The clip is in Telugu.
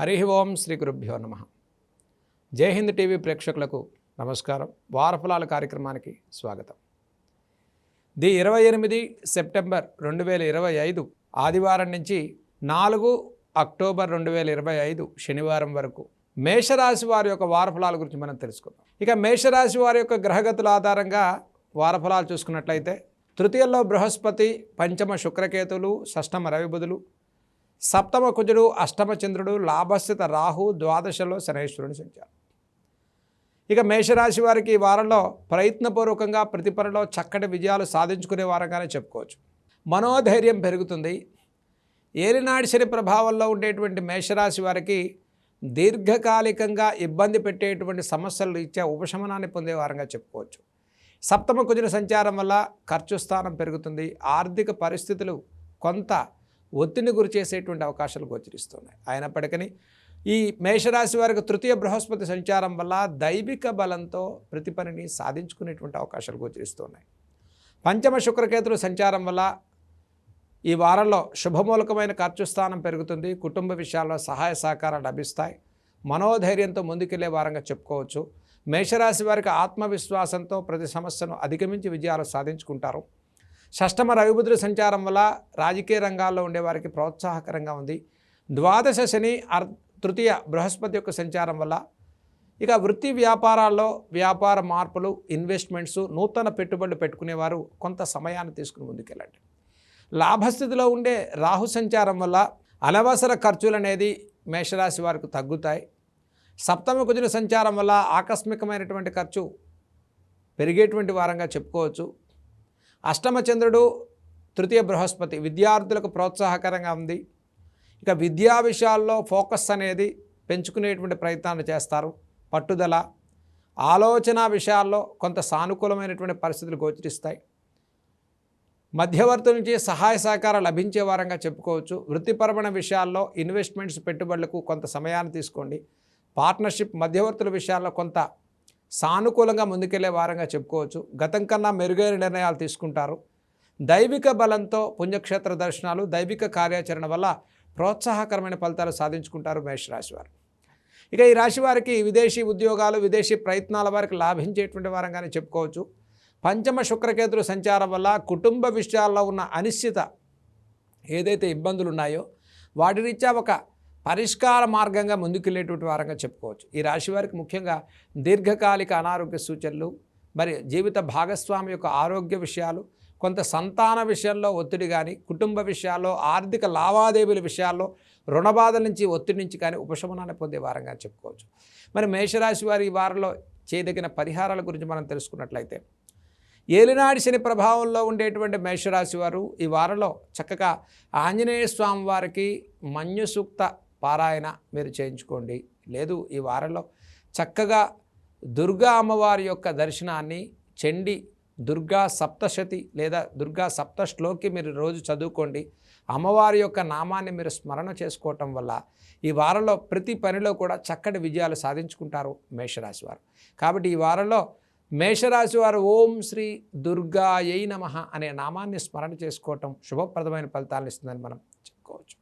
హరి ఓం శ్రీ గురుభ్యో నమ. జై హింద్ టీవీ ప్రేక్షకులకు నమస్కారం. వారఫలాల కార్యక్రమానికి స్వాగతం. ది ఇరవై ఎనిమిది సెప్టెంబర్ రెండు వేల ఇరవై ఐదు ఆదివారం నుంచి నాలుగు అక్టోబర్ రెండు వేల ఇరవై ఐదు శనివారం వరకు మేషరాశి వారి యొక్క వారఫలాల గురించి మనం తెలుసుకుందాం. ఇక మేషరాశి వారి యొక్క గ్రహగతుల ఆధారంగా వారఫలాలు చూసుకున్నట్లయితే తృతీయంలో బృహస్పతి పంచమ శుక్రకేతులు షష్టమ రవిబుధులు సప్తమ కుజుడు అష్టమ చంద్రుడు లాభస్థిత రాహు ద్వాదశలో శనేశ్వరుని సంచారం. ఇక మేషరాశి వారికి ఈ వారంలో ప్రయత్నపూర్వకంగా ప్రతి పనిలో చక్కటి విజయాలు సాధించుకునే వారంగానే చెప్పుకోవచ్చు. మనోధైర్యం పెరుగుతుంది. ఏలినాడి శని ప్రభావంలో ఉండేటువంటి మేషరాశి వారికి దీర్ఘకాలికంగా ఇబ్బంది పెట్టేటువంటి సమస్యలు ఇచ్చే ఉపశమనాన్ని పొందే వారంగా చెప్పుకోవచ్చు. సప్తమ కుజుల సంచారం వల్ల ఖర్చు స్థానం పెరుగుతుంది. ఆర్థిక పరిస్థితులు కొంత ఒత్తిడిని గురి చేసేటువంటి అవకాశాలు గోచరిస్తున్నాయి. అయినప్పటికీ ఈ మేషరాశి వారికి తృతీయ బృహస్పతి సంచారం వల్ల దైవిక బలంతో ప్రతి పనిని సాధించుకునేటువంటి అవకాశాలు గోచరిస్తున్నాయి. పంచమ శుక్రకేతుల సంచారం వల్ల ఈ వారంలో శుభమూలకమైన ఖర్చు స్థానం పెరుగుతుంది. కుటుంబ విషయాల్లో సహాయ సహకారాలు లభిస్తాయి. మనోధైర్యంతో ముందుకెళ్ళే వారంగా చెప్పుకోవచ్చు. మేషరాశి వారికి ఆత్మవిశ్వాసంతో ప్రతి సమస్యను అధిగమించి విజయాలు సాధించుకుంటారు. షష్టమ రవిబుద్ధుల సంచారం వల్ల రాజకీయ రంగాల్లో ఉండేవారికి ప్రోత్సాహకరంగా ఉంది. ద్వాదశ శని అర్ తృతీయ బృహస్పతి యొక్క సంచారం వల్ల ఇక వృత్తి వ్యాపారాల్లో వ్యాపార మార్పులు ఇన్వెస్ట్మెంట్స్ నూతన పెట్టుబడులు పెట్టుకునేవారు కొంత సమయాన్ని తీసుకుని ముందుకెళ్ళండి. లాభస్థితిలో ఉండే రాహు సంచారం వల్ల అనవసర ఖర్చులు అనేది మేషరాశి వారికి తగ్గుతాయి. సప్తమ కుజుల సంచారం వల్ల ఆకస్మికమైనటువంటి ఖర్చు పెరిగేటువంటి వారంగా చెప్పుకోవచ్చు. అష్టమచంద్రుడు తృతీయ బృహస్పతి. విద్యార్థులకు ప్రోత్సాహకరంగా ఉంది. ఇక విద్యా విషయాల్లో ఫోకస్ అనేది పెంచుకునేటువంటి ప్రయత్నాలు చేస్తారు. పట్టుదల ఆలోచన విషయాల్లో కొంత సానుకూలమైనటువంటి పరిస్థితులు గోచరిస్తాయి. మధ్యవర్తుల నుంచి సహాయ సహకారం లభించే వారంగా చెప్పుకోవచ్చు. వృత్తిపరమైన విషయాల్లో ఇన్వెస్ట్మెంట్స్ పెట్టుబడులకు కొంత సమయాన్ని తీసుకోండి. పార్ట్నర్షిప్ మధ్యవర్తుల విషయాల్లో కొంత సానుకూలంగా ముందుకెళ్ళే వారంగా చెప్పుకోవచ్చు. గతం కన్నా మెరుగైన నిర్ణయాలు తీసుకుంటారు. దైవిక బలంతో పుణ్యక్షేత్ర దర్శనాలు దైవిక కార్యాచరణ వల్ల ప్రోత్సాహకరమైన ఫలితాలు సాధించుకుంటారు మేషరాశి వారు. ఇక ఈ రాశి వారికి విదేశీ ఉద్యోగాలు విదేశీ ప్రయత్నాల వారికి లాభించేటువంటి వారంగానే చెప్పుకోవచ్చు. పంచమ శుక్రకేతుల సంచారం వల్ల కుటుంబ విషయాల్లో ఉన్న అనిశ్చిత ఏదైతే ఇబ్బందులు ఉన్నాయో వాటి రీత్యా ఒక పరిష్కార మార్గంగా ముందుకెళ్ళేటువంటి వారంగా చెప్పుకోవచ్చు. ఈ రాశి వారికి ముఖ్యంగా దీర్ఘకాలిక అనారోగ్య సూచనలు మరి జీవిత భాగస్వామి యొక్క ఆరోగ్య విషయాలు కొంత సంతాన విషయంలో ఒత్తిడి కానీ కుటుంబ విషయాల్లో ఆర్థిక లావాదేవీల విషయాల్లో రుణబాధల నుంచి ఒత్తిడి నుంచి కానీ ఉపశమనాన్ని పొందే వారంగా చెప్పుకోవచ్చు. మరి మేషరాశి వారి ఈ వారంలో చేయదగిన పరిహారాల గురించి మనం తెలుసుకున్నట్లయితే ఏలినాడి శని ప్రభావంలో ఉండేటువంటి మేషరాశి వారు ఈ వారంలో చక్కగా ఆంజనేయ స్వామి వారికి మన్యుసూక్త పారాయణ మీరు చేయించుకోండి. లేదు ఈ వారంలో చక్కగా దుర్గా అమ్మవారి యొక్క దర్శనాన్ని చండి దుర్గా సప్తశతి లేదా దుర్గా సప్తశ్లోకి మీరు రోజు చదువుకోండి. అమ్మవారి యొక్క నామాన్ని మీరు స్మరణ చేసుకోవటం వల్ల ఈ వారంలో ప్రతి పనిలో కూడా చక్కటి విజయాలు సాధించుకుంటారు మేషరాశి వారు. కాబట్టి ఈ వారంలో మేషరాశి వారు ఓం శ్రీ దుర్గాయై నమ అనే నామాన్ని స్మరణ చేసుకోవటం శుభప్రదమైన ఫలితాలను ఇస్తుందని మనం చెప్పుకోవచ్చు.